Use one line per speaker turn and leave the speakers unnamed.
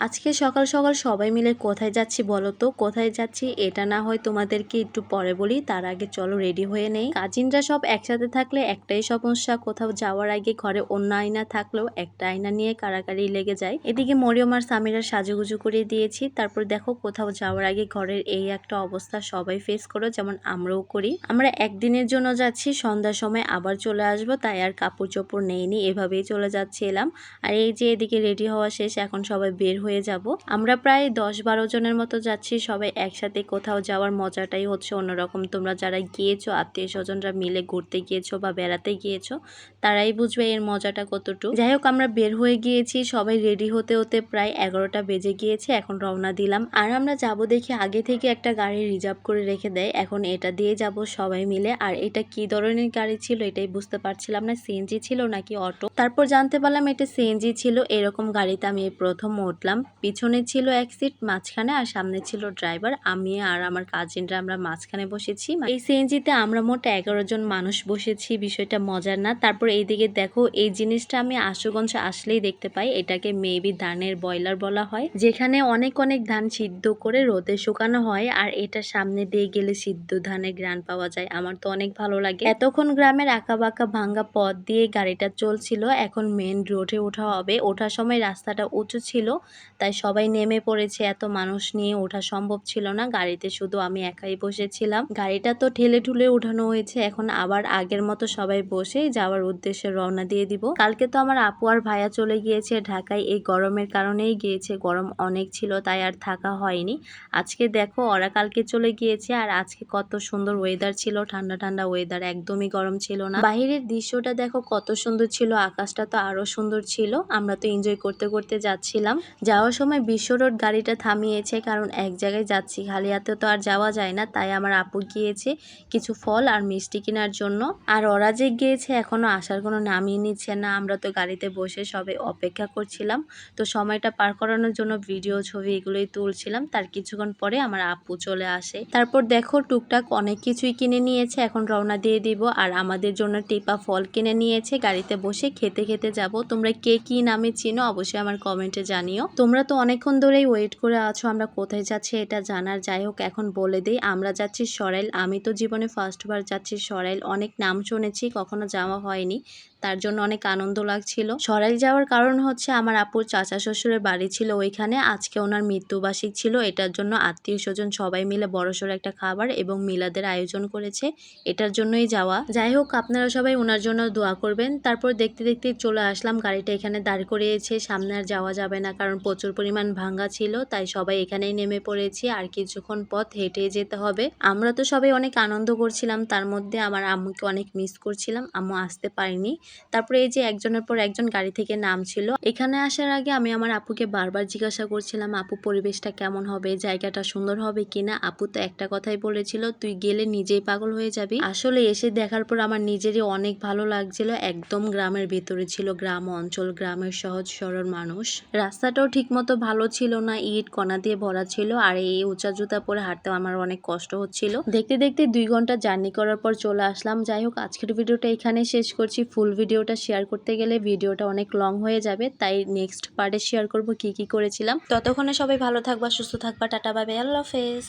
আজকে সকাল সকাল সবাই মিলে কোথায় যাচ্ছি বলো তো? কোথায় যাচ্ছি? এটা না হয় তোমাদেরকে একটু পরে বলি, তার আগে চলো রেডি হয়ে নেই। কাজিনরা সব একসাথে থাকলে একটাই সমস্যা, কোথাও যাওয়ার আগে ঘরে অন্য আয়না থাকলেও একটা আয়না নিয়ে কারাকারি লেগে যায়। এদিকে মরিয়ম আর সামিরার সাজুগুজু করে দিয়েছি। তারপর দেখো কোথাও যাওয়ার আগে ঘরের এই একটা অবস্থা সবাই ফেস করো, যেমন আমরাও করি। আমরা একদিনের জন্য যাচ্ছি, সন্ধ্যার সময় আবার চলে আসব, তাই আর কাপড় চোপড় নেইনি, এভাবেই চলে যাচ্ছিলাম। আর এই যে এদিকে রেডি হওয়া শেষ, এখন সবাই বের হয়ে যাব। আমরা প্রায় দশ বারো জনের মতো যাচ্ছি, সবাই একসাথে কোথাও যাওয়ার মজাটাই হচ্ছে অন্যরকম। তোমরা যারা গিয়েছো আত্মীয় স্বজনরা মিলে ঘুরতে গিয়েছো বা বেড়াতে গিয়েছো, তারাই বুঝবে এর মজাটা কতটুকু। যাই হোক, আমরা বের হয়ে গিয়েছি, সবাই রেডি হতে হতে প্রায় এগারোটা বেজে গিয়েছে, এখন রওনা দিলাম। আর আমরা যাব দেখি আগে থেকে একটা গাড়ি রিজার্ভ করে রেখে দেয়, এখন এটা দিয়ে যাব সবাই মিলে। আর এটা কি ধরনের গাড়ি ছিল এটাই বুঝতে পারছিলাম না, সিএনজি ছিল নাকি অটো? তারপর জানতে পারলাম এটা সিএনজি ছিল, এরকম গাড়িতে আমি প্রথম উঠলাম। পিছনে ছিল এক সিট, মাঝখানে আর সামনে ছিল ড্রাইভার। আমি আর আমার কাজিনরা আমরা মাঝখানে বসেছি। এই সিএনজিতে আমরা মোট এগারো জন মানুষ বসেছি, বিষয়টা মজার না। তারপর এইদিকে দেখো, এই জিনিসটা আমি আশুগঞ্জ আসলেই দেখতে পাই। এটাকে মেবি ধানের বয়লার বলা হয়। যেখানে অনেক অনেক ধান সিদ্ধ করে রোদে শুকানো হয় আর এটা সামনে দিয়ে গেলে সিদ্ধ ধানের গ্রান পাওয়া যায়। আমার তো অনেক ভালো লাগে। এতক্ষণ গ্রামের আঁকা বাঁকা ভাঙ্গা পথ দিয়ে গাড়িটা চলছিল। এখন মেন রোডে ওঠা হবে। ওঠার সময় রাস্তাটা উঁচু ছিল। তাই সবাই নেমে পড়েছে। এত মানুষ নিয়ে ওঠা সম্ভব ছিল না। গাড়িতে শুধু আমি একাই বসেছিলাম। গাড়িটা তো ঠেলে ঠুলে উঠানো হয়েছে। এখন আবার আগের মতো সবাই বসে যাওয়ার উদ্দেশ্যে রওনা দিয়ে দিব। কালকে তো আমার আপু আর ভাইয়া চলে গিয়েছে। ঢাকায় এই গরমের কারণেই গিয়েছে। গরম অনেক ছিল, তাই আর থাকা হয়নি। আজকে দেখো, ওরা কালকে চলে গিয়েছে। আর আজকে কত সুন্দর ওয়েদার ছিল। ঠান্ডা ঠান্ডা ওয়েদার একদমই গরম ছিল না। বাহিরের দৃশ্যটা দেখো, কত সুন্দর ছিল। আকাশটা তো আরও সুন্দর ছিল। আমরা তো এনজয় করতে করতে যাচ্ছিলাম। যাওয়ার সময় বিশ্ব রোড গাড়িটা থামিয়েছে, কারণ এক জায়গায় যাচ্ছি খালি হাতে তো আর যাওয়া যায় না, তাই আমার আপু গিয়েছে কিছু ফল আর মিষ্টি কেনার জন্য। আর ওরা যে গিয়েছে, এখনও আসার কোনো নামই নিচ্ছে না। আমরা তো গাড়িতে বসে সবাই অপেক্ষা করছিলাম, তো সময়টা পার করানোর জন্য ভিডিও, ছবি এগুলোই তুলছিলাম। তার কিছুক্ষণ পরে আমার আপু চলে আসে। তারপর দেখো, টুকটাক অনেক কিছুই কিনে নিয়েছে, এখন রওনা দিয়ে দিব। আর আমাদের জন্য টিপা ফল কিনে নিয়েছে, গাড়িতে বসে খেতে খেতে যাব। তোমরা কে কি নামে চিনো, অবশ্যই আমার কমেন্টে জানিও। তোমরা তো অনেকক্ষণ ধরেই ওয়েট করে আছো আমরা কোথায় যাচ্ছি এটা জানার। যাই হোক, এখন বলে দিই, আমরা যাচ্ছি সরাইল। আমি তো জীবনে ফার্স্টবার যাচ্ছি সরাইল। অনেক নাম শুনেছি, কখনো যাওয়া হয়নি। তার জন্য অনেক আনন্দ লাগছিল। সরাইল যাওয়ার কারণ হচ্ছে আমার আপুর চাচা শ্বশুরের বাড়ি ছিল ওইখানে। আজকে ওনার মৃত্যুবার্ষিক ছিল। এটার জন্য আত্মীয় স্বজন সবাই মিলে বড়সড় একটা খাবার এবং মিলাদের আয়োজন করেছে। এটার জন্যই যাওয়া। যাই হোক, আপনারা সবাই ওনার জন্য দোয়া করবেন। তারপর দেখতে দেখতে চলে আসলাম। গাড়িটা এখানে দাঁড় করিয়েছে। সামনে আর যাওয়া যাবে না, কারণ প্রচুর পরিমাণ ভাঙ্গা ছিল, তাই সবাই এখানেই নেমে পড়েছি। আর কিছুক্ষণ পথ হেঁটে যেতে হবে। আমরা তো সবাই অনেক আনন্দ করছিলাম, তার মধ্যে আমার আম্মুকে অনেক মিস করছিলাম। আম্মু আসতে পারিনি। তারপরে এই যে একজনের পর একজন গাড়ি থেকে নামছিল। এখানে আসার আগে আমি আমার আপুকে বারবার জিজ্ঞাসা করছিলাম, আপু, পরিবেশটা কেমন হবে? জায়গাটা সুন্দর হবে কিনা? আপু তো একটা কথাই বলেছিল, তুই গেলে নিজেই পাগল হয়ে যাবি। আসলে এসে দেখার পর আমার নিজেরই অনেক ভালো লাগছিল। একদম গ্রামের ভেতরে ছিল গ্রাম অঞ্চল, গ্রামের সহজ সরল মানুষ। রাস্তাটাও ঠিকমতো ভালো ছিল না, ইট কণা দিয়ে ভরা ছিল, আর এই উঁচা জুতা পরে হাঁটতে আমার অনেক কষ্ট হচ্ছিল। দেখতে দেখতে দুই ঘণ্টা জার্নি করার পর চলে আসলাম। যাই হোক, আজকের ভিডিওটা এখানে শেষ করছি। ফুল ভিডিওটা শেয়ার করতে গেলে ভিডিওটা অনেক লং হয়ে যাবে, তাই নেক্সট পার্টে শেয়ার করব কি কি করেছিলাম। ততক্ষণে সবাই ভালো থাকবা, সুস্থ থাকবা, টাটা বাবে আল্লাহ হাফেজ।